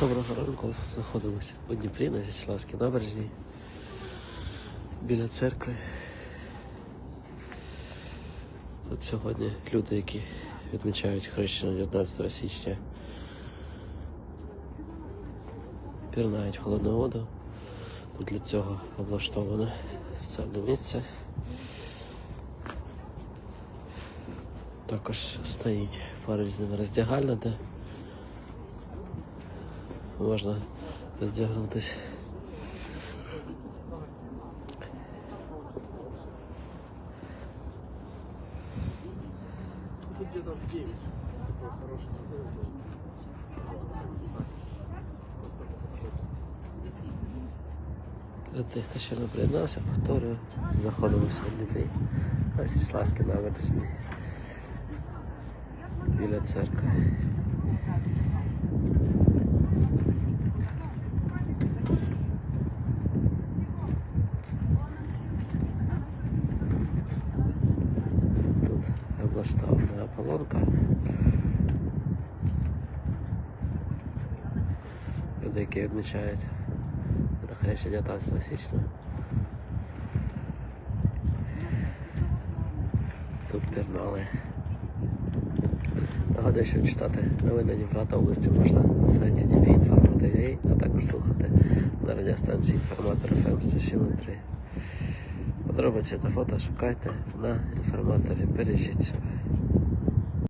Доброго ранку. Знаходимося у Дніпрі на Зіславській набережній біля церкви. Тут сьогодні люди, які відмічають хрещення 19 січня, пірнають холодну воду. Тут для цього облаштоване спеціальне місце. Також стоїть поруч з ними роздягальня, де можна роздягнутися. Тут где-то в 9. Такой хороший. Для тих, хто ще не приєднався, повторюю, знаходимося в Дніпрі на Сіславській набережній біля церкви. Тут облаштована ополонка. Люди, які відмічають хрещення 19 січня. Тут пірнали. Нагадую, що читати новини Дніпра та області можна на сайті dvinformator.ua, а також слухати на радіостанції інформатор FM 107.3. Подробиці та фото шукайте на інформаторі. Бережіть себе.